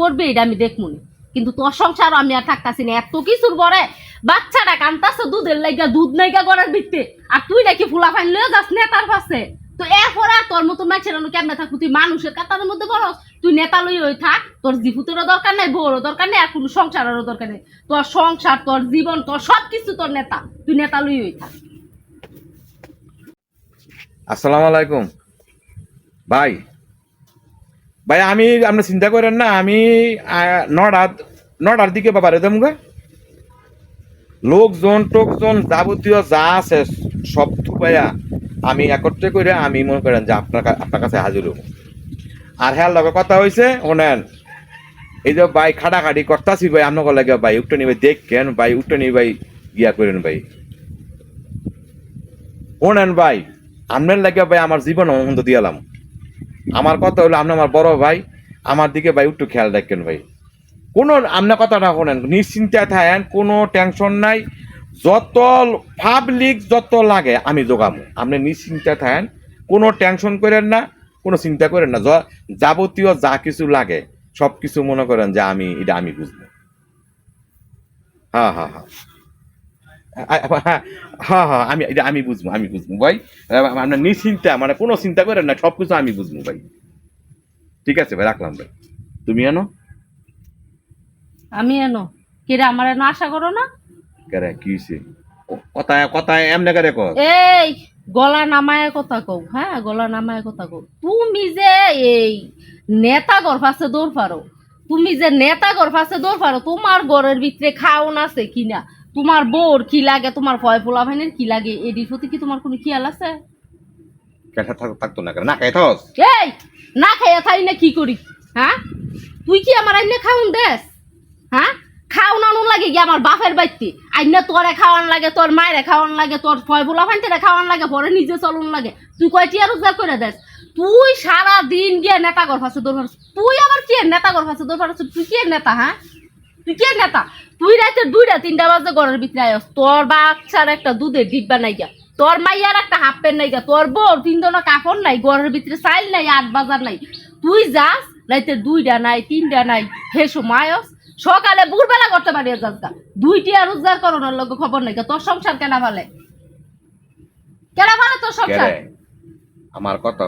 করবে, এটা আমি দেখব কিন্তু তোর সংসার আমি আর থাকতাছি না। এত কিছুর পরে বাচ্চাটা কান্তাছে দুধের লাইগা, দুধ নাইগা করার ভিত্তে আর তুই নাকি ফুলা ফাইন লয়ে যাস নেতার পাশে। তো এরপরে আর তোর মতো মাছের কেমনে থাকব? তুই মানুষের কাতারের মধ্যে বড় তুই নেতা লই ওই থাক, তোর জিপুতেরও দরকার নাই, বউরও দরকার নেই, আর কোনো সংসারেরও দরকার নেই। তোর সংসার, তোর জীবন, তোর সব কিছু তোর নেতা। তুই নেতা লই ওই থাক। আসসালামু আলাইকুম। ভাই ভাই আমি আপনি চিন্তা করেন না আমি আহ, নটার নটার দিকে বাবা রেদাম গা লোকজন টোকজন যাবতীয় যা আছে সব থুপাইয়া আমি একত্রে করে আমি মনে করেন যে আপনার আপনার কাছে হাজির হব। আর হ্যাঁ লগে কথা হয়েছে শোনেন এই যে ভাই খাটাখাটি করতাছি ভাই আপনাকে লাগে ভাই উঠে নিবে দেখেন ভাই উঠে নিবে ভাই গিয়া করেন ভাই। শোনেন ভাই আপনার লাগে ভাই আমার জীবন অনন্ত দিয়ালাম আমার কথা হলো, আপনি আমার বড় ভাই, আমার দিকে ভাই, একটু খেয়াল রাখেন ভাই। কোনো আপনার কথাটা শোনেন নিশ্চিন্তায় থাকেন, কোনো টেনশন নাই। যত পাবলিক যত লাগে, আমি জোগামো আপনি নিশ্চিন্তায় থাকেন, কোনো টেনশন করেন না, কোনো চিন্তা করেন না। যাবতীয় যা কিছু লাগে সব কিছু মনে করেন যে আমি, এটা আমি বুঝব। হ্যাঁ হ্যাঁ হ্যাঁ। হ্যাঁ হ্যাঁ আমি আমি বুঝব আমি বুঝব ভাই। আপনার নিশ্চিন্তা মানে কোনো চিন্তা করেন না সব কিছু আমি বুঝব ভাই। ঠিক আছে ভাই রাখলাম ভাই। তুমি এনো আমি এনো কিরে আমার এনো আশা করো না? কেরে কি কথায় এমনি করে এই গলা নামায় কথা কও হ্যাঁ গলা নামায় কথা কও। তুমি যে এই নেতা ঘর ফাঁসে দৌড় পারো তুমি যে নেতা ঘর ফাঁসে দৌড় পারো তোমার ঘরের ভিতরে খাওন আছে কিনা? তোমার বোর কি লাগে? তোমার ভয় পোলা ভাইনের কি লাগে? এটির প্রতি কি তোমার কোনো খেয়াল আছে? থাক- থাকতো না না খাই থস এই না খাইয়া থাই না কি করি? হ্যাঁ? তুই কি আমার আইনে খাওন দেস? হ্যাঁ? খাওন আনুন লাগে কি আমার বাপের বাড়িতে। আইনে তোরে খাওয়ান লাগে তোর মায়েরে খাওয়ান লাগে তোর ফয় বোলা ফাইনতে খাওয়ান লাগে পরে নিজে চলুন লাগে। তুই কয়টি আর রোজগার করে দেস? তুই সারা দিন গিয়ে নেতা কর ফাঁসে দৌড় তুই আবার কি নেতা কর ফাঁসে দৌড় তুই কি নেতা হ্যাঁ? তুই কি নেতা? তুই রাতে দুইটা, তিনটা বাজে ঘরের ভিতরে আয়স তোর বাচ্চার একটা দুধের ডিব্বা নাই গা তোর মাইয়ার একটা হাফ প্যান্ট নাই গা তোর বউ তিনজনের কাপড় নাই, ঘরের ভিতরে চাইল নাই আট বাজার নাই। তুই যাস রাইতে দুইটা নাই, তিনটা নাই, হে সময়স সকালে ভোরবেলা করতে পারি যাস গা। দুইটি আর রোজগার করানোর লোক খবর নাই গা। তোর সংসার কেনা ভালে? কেনা ভালে তোর সংসার? আমার কথা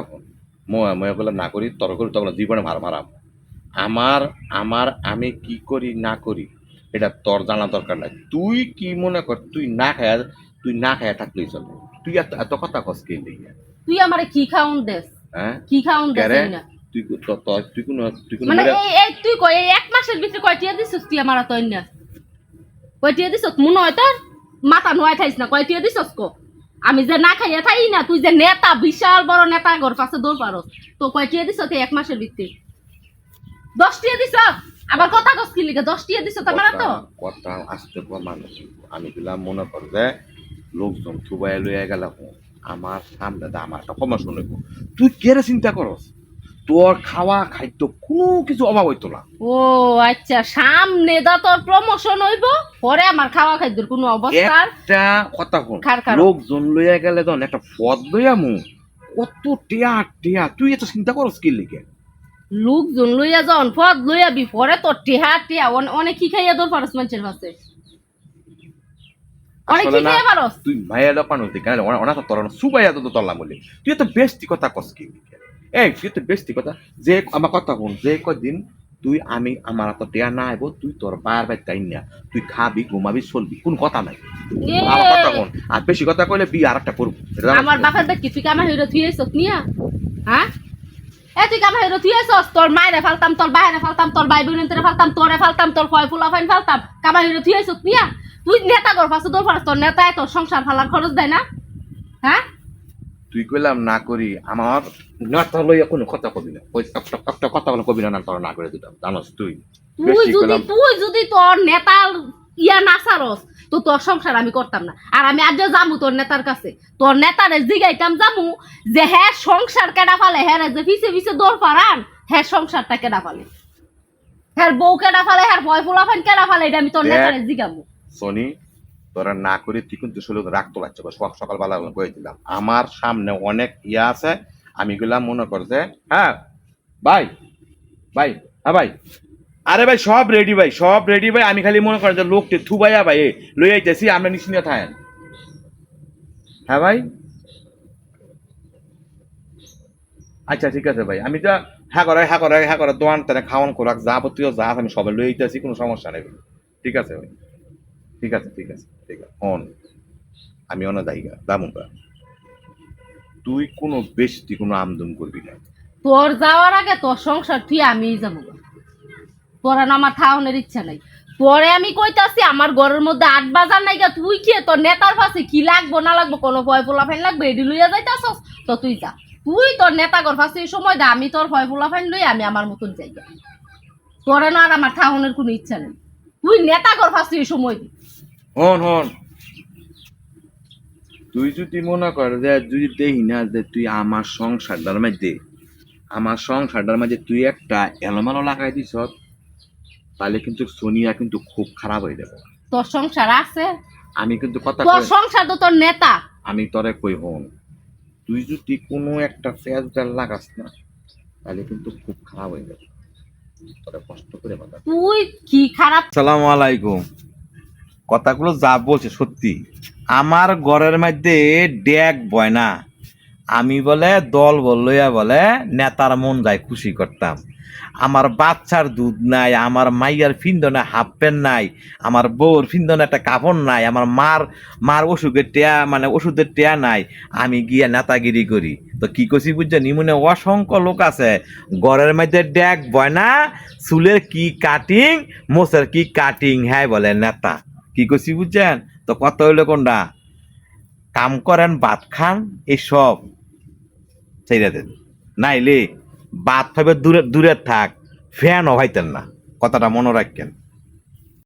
মই মই বললাম না করি, তর করি তখন জীবনে ভার মারাম। আমার আমার আমি কি করি না করি এটা তোর জানা দরকার নাই। তুই কি মনে কর তুই না খায় তুই না খায়া থাকলেই চলে তুই এত এত কথা কস কে তুই আমারে কি খাউন দেস? হ্যাঁ? কি খাউন দেস না তুই তুই কোনো তুই কোনো মানে এই তুই কই এক মাসের ভিতরে কয়টিয়া দিছস তুই আমার তো না কয়টিয়া দিছস? মনে হয় তোর মাথা নোয়াই থাইস না কয়টিয়া দিছস কো? আমি যে না খাইয়া থাই না তুই যে নেতা বিশাল বড় নেতা ঘর পাশে দৌড় পারো তো কয়টিয়া দিছস এক মাসের ভিতরে? দশটিয়া দিছস আবার কথা কস কি লিখে দশটিয়া দিছস আমার তো? কথা- আসতে কো মানুষ আমি গেলাম মনে কর যে লোকজন থুবাই লইয়া গেল আমার সামনে দা আমার একটা কমা শুনব তুই কেরে চিন্তা করস তোর খাওয়া খাদ্য কোনো কিছু অভাব হইতো না। ও আচ্ছা সামনে দা তোর প্রমোশন হইব পরে আমার খাওয়া খাদ্যের কোনো অবস্থার একটা কথা কোন। লোকজন লইয়া গেলে তখন একটা পদ লইয়া মু কত টিয়া টিয়া তুই এত চিন্তা করস কি লিগে? লোকজন লইয়া যাওন পদ লইয়া বি পরে তোর টেহা টেহা অনেক কি খাইয়া দৌড় পারস মানুষের কাছে অনেক কি খাইয়া পারস? তুই মায়ের দেখে অনেক তোর সুবাইয়া তো বলি। তুই বেশি কথা কস কি? এই তুই তো কথা। যে আমার কথা কোন যে কদিন তুই আমি আমার তো টিয়া না আইব তুই তোর বার বাই তাই না। তুই খাবি ঘুমাবি চলবি কোন কথা নাই। আমার কথা কোন আর বেশি কথা কইলে বিয়ে আর একটা করব আমার তো? বাপের দেখি তুই কামা হইরো তুই নিয়া? হ্যাঁ? তুই কামা হইরো তুই এসছ তোর মায়েরে ফালতাম তোর বাইরে ফালতাম তোর ভাই বোনের ফালতাম তোরে ফালতাম তোর ফয় ফুলা ফাইন ফালতাম। কামা হইরো তুই এসছ নিয়া তুই নেতা কর ফাঁসে দৌড় পারস তোর নেতায় তোর সংসার ফালার খরচ দেয় না? হ্যাঁ? তুই কইলাম না করি আমার নেতা লইয়া কোনো কথা কবি না। একটা কথা বলে কবি না না তোর না করে দিতাম। জানোস তুই? তুই যদি তুই যদি তোর নেতার ইয়া না সারস তো তোর সংসার আমি করতাম না। আর আমি আজ যামু তোর নেতার কাছে। তোর নেতারে জিগাইতাম যামু যে হ্যাঁ সংসার কেডা ফালে? হ্যাঁ যে পিছে পিছে দৌড় পারান হ্যাঁ সংসারটা কেডা ফালে? হ্যাঁ বউ কেডা ফালে? হ্যাঁ ভয় ফুলা ফান কেডা ফালে? এটা আমি তোর। নেতারে জিগামু। সনি তোরা না করে তুই কিন্তু শুধু রাখতে পারছ সকাল সকালবেলা কয়ে দিলাম। আমার সামনে অনেক ইয়া আছে। আমি গেলাম মনে কর যে হ্যাঁ ভাই ভাই হ্যাঁ ভাই আরে ভাই, সব রেডি ভাই, সব রেডি ভাই। আমি খালি মনে করেন যে লোকটি থুবাইয়া ভাই লই আইতেছি আমরা নিশ্চিন্ত থাকেন। হ্যাঁ ভাই? আচ্ছা ঠিক আছে ভাই। আমি যা হ্যাঁ করে হ্যাঁ করে হ্যাঁ করে দোয়ান তারা খাওয়ান খোরাক যা যাবতীয় যা আমি সবাই লই আইতেছি, কোনো সমস্যা নেই ঠিক আছে ভাই। ঠিক আছে ঠিক আছে ঠিক আছে। অন। আমি অন দায়িকা দামুকা তুই কোনো বেশি কোনো আমদম করবি না। তোর যাওয়ার আগে তোর সংসার, তুই আমিই যাব। আর আমার থাউনের ইচ্ছা নাই। পরে আমি কইতাছি, আমার ঘরের মধ্যে আট বাজার নাই তুই কি? তোর নেতার পাশে কি লাগবো, না লাগবো? কোনো ভয় পোলা ফাইন লাগবে? এডি লইয়া যাইতাছস? তো তুই যা। তুই তোর নেতা ঘর পাশে এই সময় দা, আমি তোর ভয় পোলা ফাইন লই আমি আমার মতন যাই। তোর না আর আমার থাউনের কোনো ইচ্ছা নেই। তুই নেতা ঘর পাশে এই সময় দি। হন হন। তুই যদি মনে কর যে, যদি দেখি না যে, তুই আমার সংসারটার মধ্যে, আমার সংসারটার মাঝে তুই একটা এলোমেলো লাগাই দিস তাহলে কিন্তু সোনিয়া কিন্তু খুব খারাপ হয়ে যাবে। তোর সংসার আছে? আমি কিন্তু কথা তোর সংসার তো তোর নেতা। আমি তোরে কই হন তুই যদি কোনো একটা ফেস ডাল লাগাস না তাহলে কিন্তু খুব খারাপ হয়ে যাবে। তোরে কষ্ট করে কথা তুই কি খারাপ সালামু আলাইকুম। কথাগুলো যা বলছে সত্যি। আমার ঘরের মধ্যে ড্যাগ বয় না। আমি বলে, দল বললইয়া বলে, নেতার মন যায় খুশি করতাম। আমার বাচ্চার দুধ নাই, আমার মাইয়ার ফিন্দনে হাফ প্যান্ট নাই, আমার বউর ফিন্দনে একটা কাপড় নাই, আমার মার মার ওষুধের টেয়া মানে ওষুধের টেয়া নাই, আমি গিয়া নেতাগিরি করি। তো কি করছি বুঝছ? নিমনে অসংখ্য লোক আছে, ঘরের মধ্যে ড্যাগ বয়না চুলের কি কাটিং মোসের কি কাটিং হ্যাঁ বলে নেতা। কি করছি বুঝছেন? তো কত হইল কোনটা? কাম করেন, ভাত খান এইসব চাইরা দেন। নাইলে বাদ ফাইবে দূরে দূরে থাক ফ্যান অভাইতেন না। কথাটা মনে রাখেন।